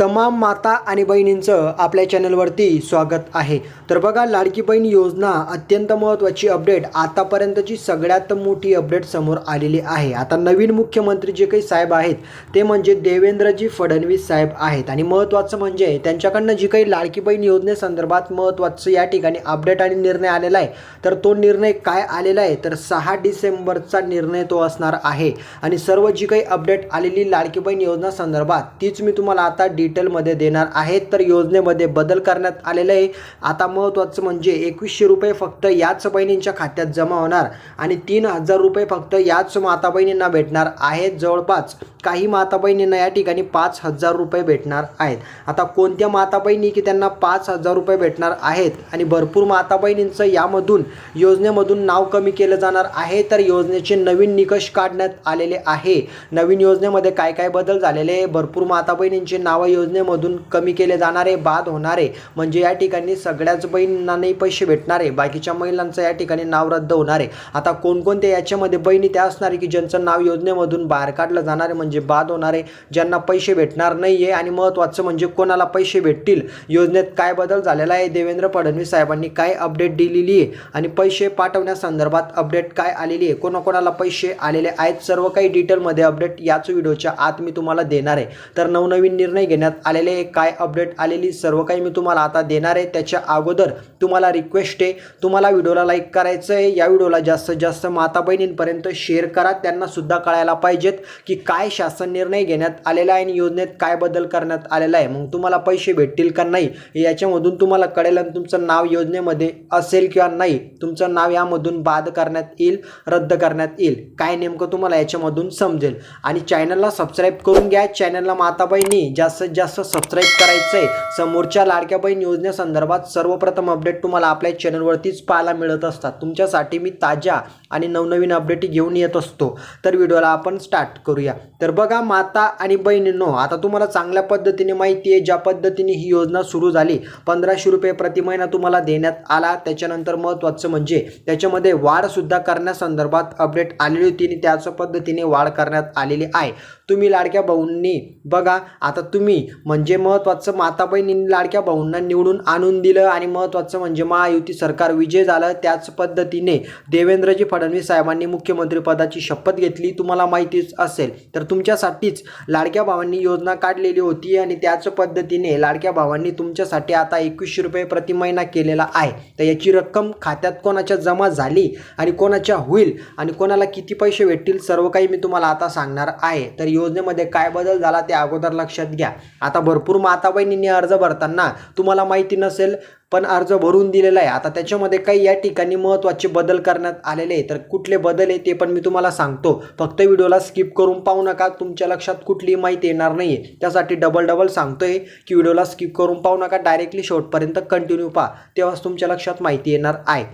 तमाम माता आणि बहिणींचं आपल्या चॅनलवरती स्वागत आहे. तर बघा लाडकी बहीण योजना अत्यंत महत्त्वाची अपडेट. आतापर्यंतची सगळ्यात मोठी अपडेट समोर आलेली आहे. आता नवीन मुख्यमंत्री जे काही साहेब आहेत ते म्हणजे देवेंद्रजी फडणवीस साहेब आहेत. आणि महत्त्वाचं म्हणजे त्यांच्याकडनं जी काही लाडकी बहीण योजनेसंदर्भात महत्त्वाचं या ठिकाणी अपडेट आणि निर्णय आलेला आहे तर तो निर्णय काय आलेला आहे तर सहा डिसेंबरचा निर्णय तो असणार आहे. आणि सर्व जी काही अपडेट आलेली लाडकी बहीण योजना संदर्भात तीच मी तुम्हाला आता डिटेलमध्ये देणार आहेत. तर योजनेमध्ये बदल करण्यात आलेलं आहे. आता महत्त्वाचं म्हणजे एकवीसशे रुपये फक्त याच बहिणींच्या खात्यात जमा होणार आणि तीन हजार रुपये फक्त याच माता बहिणींना भेटणार आहेत. जवळपास काही माता बहिणींना या ठिकाणी पाच हजार रुपये भेटणार आहेत. आता कोणत्या माता बहिणी की त्यांना पाच हजार रुपये भेटणार आहेत? आणि भरपूर माता बहिणींचं यामधून योजनेमधून नाव कमी केलं जाणार आहे. तर योजनेचे नवीन निकष काढण्यात आलेले आहे. नवीन योजनेमध्ये काय काय बदल झालेले आहे? भरपूर माता बहिणींचे नावं योजनेमधून कमी केले जाणारे बाद होणारे म्हणजे या ठिकाणी सगळ्याच बहिणींनाही नाही पैसे भेटणारे बाकीच्या महिलांचं या ठिकाणी नाव रद्द होणारे. आता कोणकोणत्या याच्यामध्ये बहिणी त्या असणार की ज्यांचं नाव योजनेमधून बाहेर काढलं जाणारे म्हणजे बाद होणारे ज्यांना पैसे भेटणार नाही आहे आणि महत्त्वाचं म्हणजे कोणाला पैसे भेटतील? योजनेत काय बदल झालेला आहे? देवेंद्र फडणवीस साहेबांनी काय अपडेट दिलेली आहे? आणि पैसे पाठवण्यासंदर्भात अपडेट काय आलेली आहे? कोणाकोणाला पैसे आलेले आहेत? सर्व काही डिटेलमध्ये अपडेट याच व्हिडिओच्या आत मी तुम्हाला देणार आहे. तर नवनवीन निर्णय घेण्यात आलेले आहे. काय अपडेट आलेली सर्व काही मी तुम्हाला आता देणार आहे. त्याच्या अगोदर तुम्हाला रिक्वेस्ट आहे. तुम्हाला व्हिडिओला लाईक करायचं आहे. या व्हिडिओला जास्तीत जास्त माता बहिणींपर्यंत शेअर करा. त्यांना सुद्धा कळायला पाहिजेत की काय शासन निर्णय घेण्यात आलेला आहे आणि योजनेत काय बदल करण्यात आलेला आहे. मग तुम्हाला पैसे भेटतील का नाही याच्यामधून तुम्हाला कळेल आणि तुमचं नाव योजनेमध्ये असेल किंवा नाही. तुमचं नाव यामधून बाद करण्यात येईल रद्द करण्यात येईल. काय नेमकं तुम्हाला याच्यामधून समजेल. आणि चॅनलला सबस्क्राईब करून घ्या. चॅनलला माता बहिणी जास्तीत जास्त सबस्क्राईब करायचं आहे समोरच्या लाडक्या बहीण योजनेसंदर्भात सर्वप्रथम अपडेट तुम्हाला आपल्या चॅनलवरतीच पाहायला मिळत असतात. तुमच्यासाठी मी ताज्या आणि नवनवीन अपडेट घेऊन येत असतो. तर व्हिडिओला आपण स्टार्ट करूया. तर बघा माता आणि बहिणींनो आता तुम्हाला चांगल्या पद्धतीने माहिती आहे ज्या पद्धतीने ही योजना सुरू झाली पंधराशे रुपये प्रति महिना तुम्हाला देण्यात आला. त्याच्यानंतर महत्त्वाचं म्हणजे त्याच्यामध्ये वाढसुद्धा करण्यासंदर्भात अपडेट आलेली होती आणि त्याच पद्धतीने वाढ करण्यात आलेली आहे. तुम्ही लाडक्या भाऊंनी बघा आता तुम्ही म्हणजे महत्त्वाचं माता बहिणींनी लाडक्या भाऊंना निवडून आणून दिलं आणि महत्त्वाचं म्हणजे महायुती सरकार विजय झालं. त्याच पद्धतीने देवेंद्रजी फडणवीस साहेबांनी मुख्यमंत्रीपदाची शपथ घेतली. तुम्हाला माहितीच असेल तर तुमच्यासाठीच लाडक्या भावांनी योजना काढलेली होती आणि त्याच पद्धतीने लाडक्या भावांनी तुमच्यासाठी आता एकवीसशे रुपये प्रति महिना केलेला आहे. तर याची रक्कम खात्यात कोणाच्या जमा झाली आणि कोणाच्या होईल आणि कोणाला किती पैसे भेटतील सर्व काही मी तुम्हाला आता सांगणार आहे. तर योजनेमध्ये काय बदल झाला ते अगोदर लक्षात घ्या. आता भरपूर माता बहिणींनी अर्ज भरताना तुम्हाला माहिती नसेल पण अर्ज भरून दिलेला आहे. आता त्याच्यामध्ये काही या ठिकाणी महत्त्वाचे बदल करण्यात आलेले आहे तर कुठले बदल आहे ते पण मी तुम्हाला सांगतो. फक्त व्हिडिओला स्किप करून पाहू नका. तुमच्या लक्षात कुठलीही माहिती येणार नाही आहे त्यासाठी डबल डबल सांगतोय की व्हिडिओला स्किप करून पाहू नका. डायरेक्टली शेवटपर्यंत कंटिन्यू पहा. तेव्हाच तुमच्या लक्षात माहिती येणार आहे.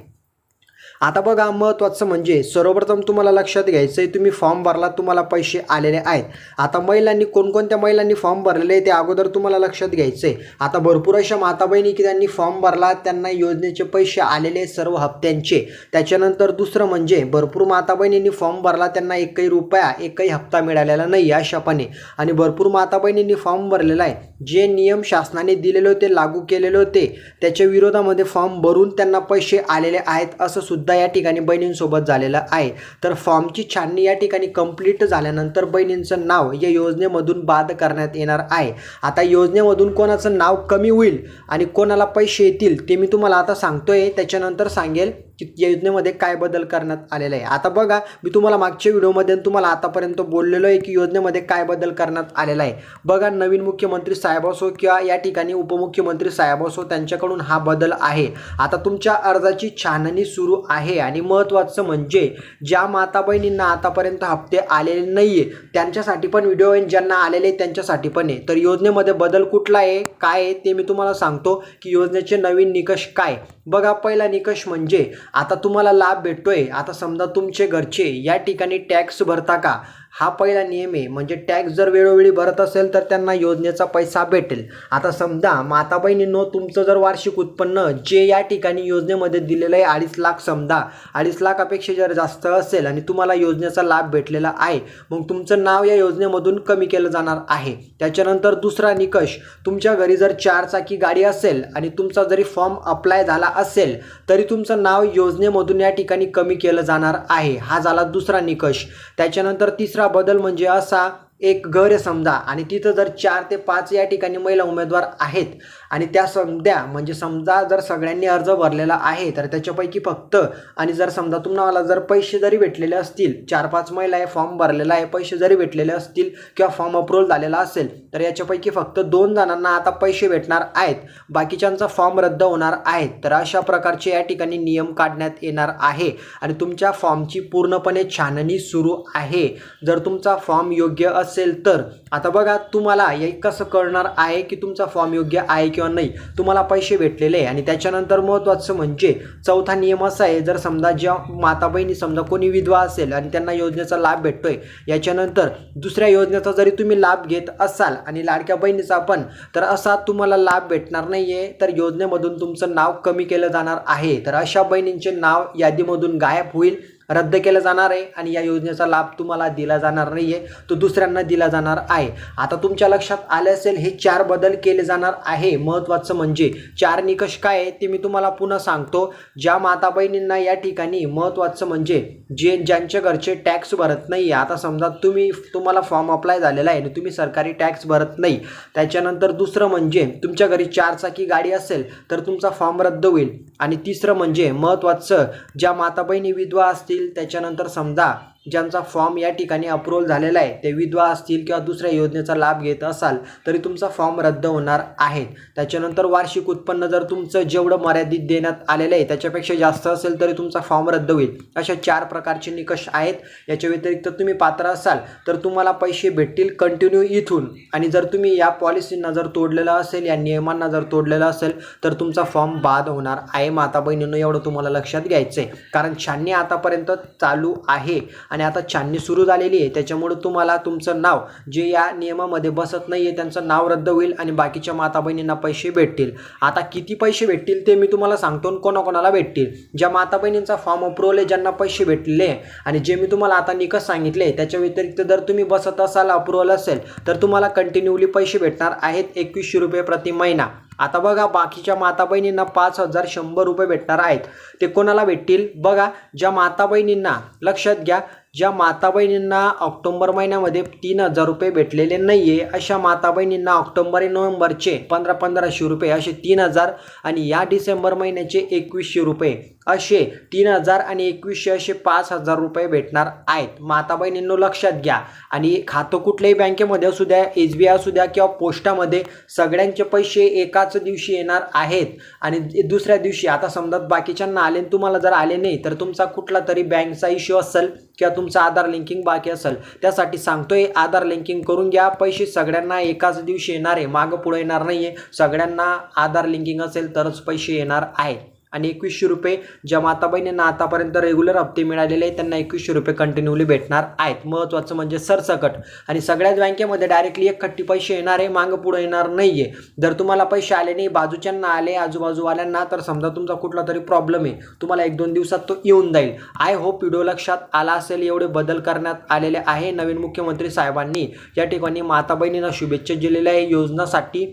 आता बघा महत्त्वाचं म्हणजे सर्वप्रथम तुम्हाला लक्षात घ्यायचं आहे तुम्ही फॉर्म भरला तुम्हाला पैसे आलेले आहेत. आता महिलांनी कोणकोणत्या महिलांनी फॉर्म भरलेले आहे ते अगोदर तुम्हाला लक्षात घ्यायचं आहे आता भरपूर अशा माता बहिणी की त्यांनी फॉर्म भरला त्यांना योजनेचे पैसे आलेले सर्व हप्त्यांचे. त्याच्यानंतर दुसरं म्हणजे भरपूर माता बहिणींनी फॉर्म भरला त्यांना एकही रुपया एकही हप्ता मिळालेला नाही अशापणे. आणि भरपूर माता बहिणींनी फॉर्म भरलेला आहे. जे नियम शासनाने दिलेले होते लागू केलेले होते त्याच्या विरोधामध्ये फॉर्म भरून त्यांना पैसे आलेले आहेत असं सुद्धा या ठिकाणी बहिणींसोबत झालेलं आहे. तर फॉर्मची छाननी या ठिकाणी कंप्लीट झाल्यानंतर बहिणींचं नाव या योजनेमधून बाद करण्यात येणार आहे. आता योजनेमधून कोणाचं नाव कमी होईल आणि कोणाला पैसे येतील ते मी तुम्हाला आता सांगतोय. त्याच्यानंतर सांगेल की या योजनेमध्ये काय बदल करण्यात आलेला आहे. आता बघा मी तुम्हाला मागच्या व्हिडिओमध्ये तुम्हाला आतापर्यंत बोललेलो आहे की योजनेमध्ये काय बदल करण्यात आलेला आहे. बघा नवीन मुख्यमंत्री साहेब असो किंवा या ठिकाणी उपमुख्यमंत्री साहेब असो त्यांच्याकडून हा बदल आहे. आता तुमच्या अर्जाची छाननी सुरू आहे आणि महत्त्वाचं म्हणजे ज्या माता बहिणींना आतापर्यंत हप्ते आलेले नाही आहे त्यांच्यासाठी पण व्हिडिओ आहे ज्यांना आलेले त्यांच्यासाठी पण आहे. तर योजनेमध्ये बदल कुठला आहे काय आहे ते मी तुम्हाला सांगतो की योजनेचे नवीन निकष काय. बघा पहिला निकष म्हणजे आता तुम्हाला लाभ भेटतोय. आता समजा तुमचे घरचे या ठिकाणी टॅक्स भरता का? हा पहिला नियम आहे म्हणजे टॅक्स जर वेळोवेळी भरत असेल तर त्यांना योजनेचा पैसा भेटेल. आता समजा माता बहिणींनो तुमचं जर वार्षिक उत्पन्न जे या ठिकाणी योजनेमध्ये दिलेलं आहे अडीच लाख समजा अडीच लाखापेक्षा जर जास्त असेल आणि तुम्हाला योजनेचा लाभ भेटलेला आहे मग तुमचं नाव या योजनेमधून कमी केलं जाणार आहे. त्याच्यानंतर दुसरा निकष तुमच्या घरी जर चारचाकी गाडी असेल आणि तुमचा जरी फॉर्म अप्लाय झाला असेल तरी तुमचं नाव योजनेमधून या ठिकाणी कमी केलं जाणार आहे. हा झाला दुसरा निकष. त्याच्यानंतर तिसरा बदल म्हणजे असा एक घर आहे समजा आणि तिथं जर चार ते पाच या ठिकाणी महिला उमेदवार आहेत आणि त्या समजा म्हणजे समजा जर सगळ्यांनी अर्ज भरलेला आहे तर त्याच्यापैकी फक्त आणि जर समजा तुम्हाला जर पैसे जरी भेटलेले असतील चार पाच महिला आहे फॉर्म भरलेला आहे पैसे जरी भेटलेले असतील किंवा फॉर्म अप्रूव्हल झालेला असेल तर याच्यापैकी फक्त दोन जणांना आता पैसे भेटणार आहेत. बाकीच्यांचा फॉर्म रद्द होणार आहेत तर अशा प्रकारचे या ठिकाणी नियम काढण्यात येणार आहे. आणि तुमच्या फॉर्मची पूर्णपणे छाननी सुरू आहे. जर तुमचा फॉर्म योग्य असेल तर. आता बघा तुम्हाला हे कसं कळणार आहे की तुमचा फॉर्म योग्य आहे किंवा नाही? तुम्हाला पैसे भेटलेले आहे. आणि त्याच्यानंतर महत्त्वाचं म्हणजे चौथा नियम असा आहे जर समजा ज्या माता बहिणी समजा कोणी विधवा असेल आणि त्यांना योजनेचा लाभ भेटतोय याच्यानंतर दुसऱ्या योजनेचा जरी तुम्ही लाभ घेत असाल आणि लाडक्या बहिणीचा पण तर असा तुम्हाला लाभ भेटणार नाही आहे तर योजनेमधून तुमचं नाव कमी केलं जाणार आहे. तर अशा बहिणींचे नाव यादीमधून गायब होईल. रद्द केलं जाणार आहे आणि या योजनेचा लाभ तुम्हाला दिला जाणार नाही आहे तो दुसऱ्यांना दिला जाणार आहे. आता तुमच्या लक्षात आले असेल हे चार बदल केले जाणार आहे. महत्त्वाचं म्हणजे चार निकष काय आहे ते मी तुम्हाला पुन्हा सांगतो. ज्या माता बहिणींना या ठिकाणी महत्त्वाचं म्हणजे जे ज्यांच्या घरचे टॅक्स भरत नाही आता समजा तुम्ही तुम्हाला फॉर्म अप्लाय झालेला आहे आणि तुम्ही सरकारी टॅक्स भरत नाही त्याच्यानंतर दुसरं म्हणजे तुमच्या घरी चारचाकी गाडी असेल तर तुमचा फॉर्म रद्द होईल. आणि तिसरं म्हणजे महत्त्वाचं ज्या माता बहिणी विधवा असतील त्याच्यानंतर समजा ज्यांचा फॉर्म या ठिकाणी अप्रूव्हल झालेला आहे ते विधवा असतील किंवा दुसऱ्या योजनेचा लाभ घेत असाल तरी तुमचा फॉर्म रद्द होणार आहे. त्याच्यानंतर वार्षिक उत्पन्न जर तुमचं जेवढं मर्यादित देण्यात आलेलं आहे त्याच्यापेक्षा जास्त असेल तरी तुमचा फॉर्म रद्द होईल. अशा चार प्रकारचे निकष आहेत. याच्या व्यतिरिक्त तुम्ही पात्र असाल तर तुम्हाला पैसे भेटतील कंटिन्यू इथून. आणि जर तुम्ही या पॉलिसींना जर तोडलेलं असेल या नियमांना जर तोडलेलं असेल तर तुमचा फॉर्म बाद होणार आहे. माता बहिणीनं एवढं तुम्हाला लक्षात घ्यायचं आहे कारण छाननी आतापर्यंत चालू आहे. आणि आता छाननी सुरू झालेली आहे. त्याच्यामुळं तुम्हाला तुमचं नाव जे या नियमामध्ये बसत नाही आहे त्यांचं नाव रद्द होईल आणि बाकीच्या माता बहिणींना पैसे भेटतील. आता किती पैसे भेटतील ते मी तुम्हाला सांगतो आणि कोणाकोणाला भेटतील. ज्या माता बहिणींचा फॉर्म अप्रूव्हल आहे ज्यांना पैसे भेटले आहे आणि जे मी तुम्हाला आता निकष सांगितले त्याच्या व्यतिरिक्त जर तुम्ही बसत असाल अप्रूव्हल असेल तर तुम्हाला कंटिन्यूली पैसे भेटणार आहेत एकवीसशे रुपये प्रति महिना. आता बघा बाकीच्या माता बहिणींना पाच हजार शंभर रुपये भेटणार आहेत. ते कोणाला भेटतील? बघा ज्या माता बहिणींना लक्षात घ्या ज्या माता बहिणींना ऑक्टोंबर महिन्यामध्ये तीन हजार रुपये भेटलेले नाही आहे अशा माता बहिणींना नोव्हेंबरचे पंधरा पंधराशे रुपये असे तीन हजार आणि या डिसेंबर महिन्याचे एकवीसशे रुपये असे तीन हजार आणि एकवीसशे असे पाच हजार रुपये भेटणार आहेत. माता बहिणींनो लक्षात घ्या. आणि खातं कुठल्याही बँकेमध्ये असू द्या एस बी आय असू द्या किंवा पोस्टामध्ये सगळ्यांचे पैसे एकाच दिवशी येणार आहेत. आणि दुसऱ्या दिवशी आता समजा बाकीच्यांना आले तुम्हाला जर आले नाही तर तुमचा कुठला तरी बँकचा इश्यू असेल किंवा तुमचं आधार लिंकिंग बाकी असेल त्यासाठी सांगतोय आधार लिंकिंग करून घ्या. पैसे सगळ्यांना एकाच दिवशी येणार आहे. मागं पुढे येणार नाही आहे सगळ्यांना आधार लिंकिंग असेल तरच पैसे येणार आहेत. आणि एकवीसशे रुपये ज्या माता बहिणींना आतापर्यंत रेग्युलर हप्ते मिळालेले आहेत त्यांना एकवीसशे रुपये कंटिन्यूली भेटणार आहेत. महत्त्वाचं म्हणजे सरसकट. आणि सगळ्याच बँकेमध्ये डायरेक्टली एक खट्टी पैसे येणार आहे मागं पुढे येणार नाही आहे जर तुम्हाला पैसे आले नाही बाजूच्यांना आले आजूबाजूवाल्यांना तर समजा तुमचा कुठला तरी प्रॉब्लेम आहे तुम्हाला एक दोन दिवसात तो येऊन जाईल. आय होप व्हिडिओ लक्षात आला असेल एवढे बदल करण्यात आलेले आहे नवीन मुख्यमंत्री साहेबांनी. या ठिकाणी माता बहिणींना शुभेच्छा दिलेल्या आहे योजनासाठी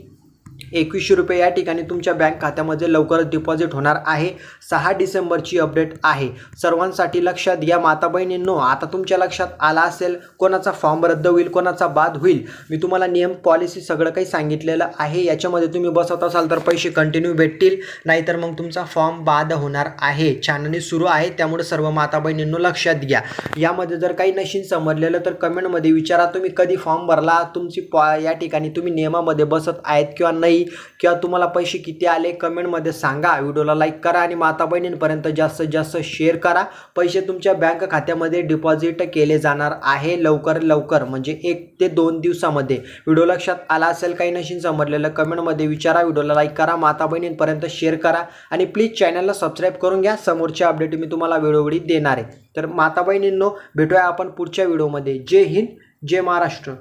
एकवीसशे रुपये या ठिकाणी तुमच्या बँक खात्यामध्ये लवकरच डिपॉझिट होणार आहे. सहा डिसेंबरची अपडेट आहे. सर्वांसाठी लक्षात घ्या माता बहिणींनो आता तुमच्या लक्षात आला असेल कोणाचा फॉर्म रद्द होईल कोणाचा बाद होईल. मी तुम्हाला नियम पॉलिसी सगळं काही सांगितलेलं आहे. याच्यामध्ये तुम्ही बसत असाल तर पैसे कंटिन्यू भेटतील नाहीतर मग तुमचा फॉर्म बाद होणार आहे. छाननी सुरू आहे त्यामुळे सर्व माता बहिणींनो लक्षात घ्या. यामध्ये जर काही नशीन समजलेलं तर कमेंटमध्ये विचारा. तुम्ही कधी फॉर्म भरला तुमची पॉ या ठिकाणी तुम्ही नियमामध्ये बसत आहेत किंवा नाही झाली किंवा तुम्हाला पैसे किती आले कमेंटमध्ये सांगा. व्हिडिओला लाईक करा आणि माता बहिणींपर्यंत जास्तीत जास्त शेअर करा. पैसे तुमच्या बँक खात्यामध्ये डिपॉझिट केले जाणार आहे लवकर लवकर म्हणजे एक ते दोन दिवसामध्ये. व्हिडिओ लक्षात आला असेल काही नशीन समजलेलं कमेंटमध्ये विचारा. व्हिडिओला लाईक करा माता बहिणींपर्यंत शेअर करा आणि प्लीज चॅनलला सबस्क्राईब करून घ्या. समोरच्या अपडेट मी तुम्हाला वेळोवेळी देणार आहे. तर माता बहिणींनो भेटूया आपण पुढच्या व्हिडिओमध्ये. जय हिंद जय महाराष्ट्र.